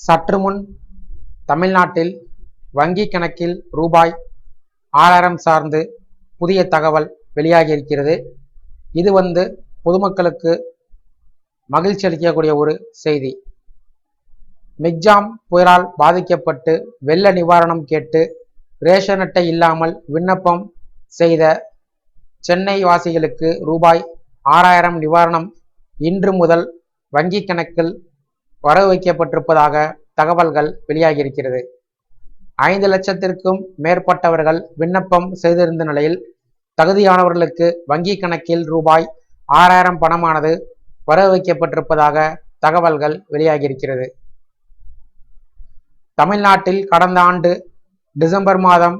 சற்று முன் தமிழ்நாட்டில் வங்கி கணக்கில் ரூபாய் ஆறாயிரம் சார்ந்து புதிய தகவல் வெளியாகியிருக்கிறது இது வந்து பொதுமக்களுக்கு மகிழ்ச்சி அளிக்கக்கூடிய ஒரு செய்தி. மிக்ஜாம் புயலால் பாதிக்கப்பட்டு வெள்ள நிவாரணம் கேட்டு ரேஷன் அட்டை இல்லாமல் விண்ணப்பம் செய்த சென்னை வாசிகளுக்கு ரூபாய் ஆறாயிரம் நிவாரணம் இன்று முதல் வங்கி கணக்கில் வரவு வைக்கப்பட்டிருப்பதாக தகவல்கள் வெளியாகியிருக்கிறது. ஐந்து லட்சத்திற்கும் மேற்பட்டவர்கள் விண்ணப்பம் செய்திருந்த நிலையில் தகுதியானவர்களுக்கு வங்கி கணக்கில் ரூபாய் ஆறாயிரம் பணமானது வரவு வைக்கப்பட்டிருப்பதாக தகவல்கள் வெளியாகியிருக்கிறது. தமிழ்நாட்டில் கடந்த ஆண்டு டிசம்பர் மாதம்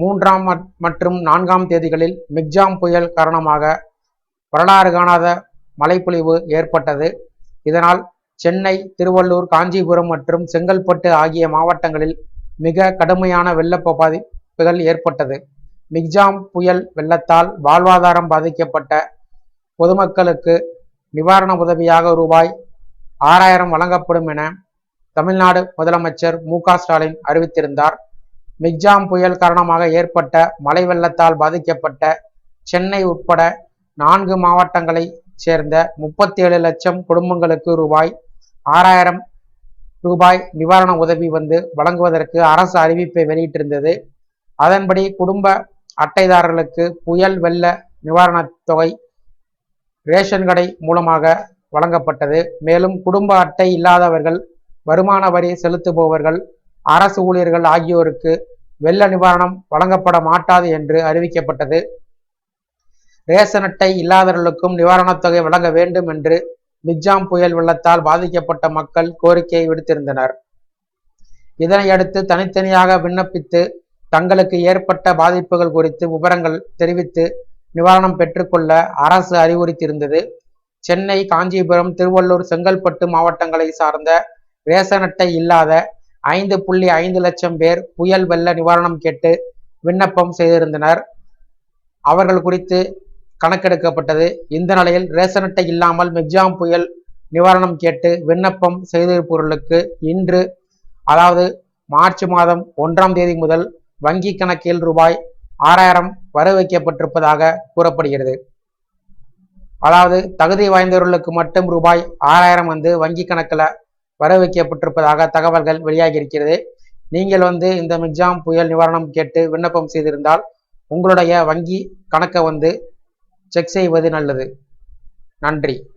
மூன்றாம் மற்றும் நான்காம் தேதிகளில் மிக்ஜாம் புயல் காரணமாக வரலாறு காணாத மழைப்பொழிவு ஏற்பட்டது. இதனால் சென்னை திருவள்ளூர் காஞ்சிபுரம் மற்றும் செங்கல்பட்டு ஆகிய மாவட்டங்களில் மிக கடுமையான வெள்ள பாதிப்புகள் ஏற்பட்டது. மிக்ஜாம் புயல் வெள்ளத்தால் வாழ்வாதாரம் பாதிக்கப்பட்ட பொதுமக்களுக்கு நிவாரண உதவியாக ரூபாய் ஆறாயிரம் வழங்கப்படும் என தமிழ்நாடு முதலமைச்சர் மு ஸ்டாலின் அறிவித்திருந்தார். மிக்ஜாம் புயல் காரணமாக ஏற்பட்ட மழை வெள்ளத்தால் பாதிக்கப்பட்ட சென்னை உட்பட நான்கு மாவட்டங்களை சேர்ந்த முப்பத்தி ஏழு லட்சம் குடும்பங்களுக்கு ரூபாய் ஆறாயிரம் ரூபாய் நிவாரண உதவி வந்து வழங்குவதற்கு அரசு அறிவிப்பை வெளியிட்டிருந்தது. அதன்படி குடும்ப அட்டைதாரர்களுக்கு புயல் வெள்ள நிவாரணத் தொகை ரேஷன் கடை மூலமாக வழங்கப்பட்டது. மேலும் குடும்ப அட்டை இல்லாதவர்கள் வருமான வரி செலுத்துபவர்கள் அரசு ஊழியர்கள் ஆகியோருக்கு வெள்ள நிவாரணம் வழங்கப்பட மாட்டாது என்று அறிவிக்கப்பட்டது. ரேஷன் அட்டை இல்லாதவர்களுக்கும் நிவாரணத் தொகை வழங்க வேண்டும் என்று மிக்ஜாம் புயல் வெள்ளத்தால் பாதிக்கப்பட்ட மக்கள் கோரிக்கை விடுத்திருந்தனர். இதனையடுத்து தனித்தனியாக விண்ணப்பித்து தங்களுக்கு ஏற்பட்ட பாதிப்புகள் குறித்து விவரங்கள் தெரிவித்து நிவாரணம் பெற்றுக்கொள்ள அரசு அறிவுறுத்தியிருந்தது. சென்னை காஞ்சிபுரம் திருவள்ளூர் செங்கல்பட்டு மாவட்டங்களை சார்ந்த ரேசன் அட்டை இல்லாத ஐந்து புள்ளி ஐந்து லட்சம் பேர் புயல் வெள்ள நிவாரணம் கேட்டு விண்ணப்பம் செய்திருந்தனர். அவர்கள் குறித்து கணக்கெடுக்கப்பட்டது. இந்த நிலையில் ரேஷன் அட்டை இல்லாமல் மெக்ஜாம் புயல் நிவாரணம் கேட்டு விண்ணப்பம் செய்திருப்பவர்களுக்கு இன்று அதாவது மார்ச் மாதம் ஒன்றாம் தேதி முதல் வங்கி கணக்கில் ரூபாய் ஆறாயிரம் வர வைக்கப்பட்டிருப்பதாக கூறப்படுகிறது. அதாவது தகுதி வாய்ந்தவர்களுக்கு மட்டும் ரூபாய் ஆறாயிரம் வந்து வங்கி கணக்கில் வர வைக்கப்பட்டிருப்பதாக தகவல்கள் வெளியாகி இருக்கிறது நீங்கள் வந்து இந்த மிக்ஜாம் புயல் நிவாரணம் கேட்டு விண்ணப்பம் செய்திருந்தால் உங்களுடைய வங்கி கணக்கை வந்து செக் செய்வது நல்லது. நன்றி.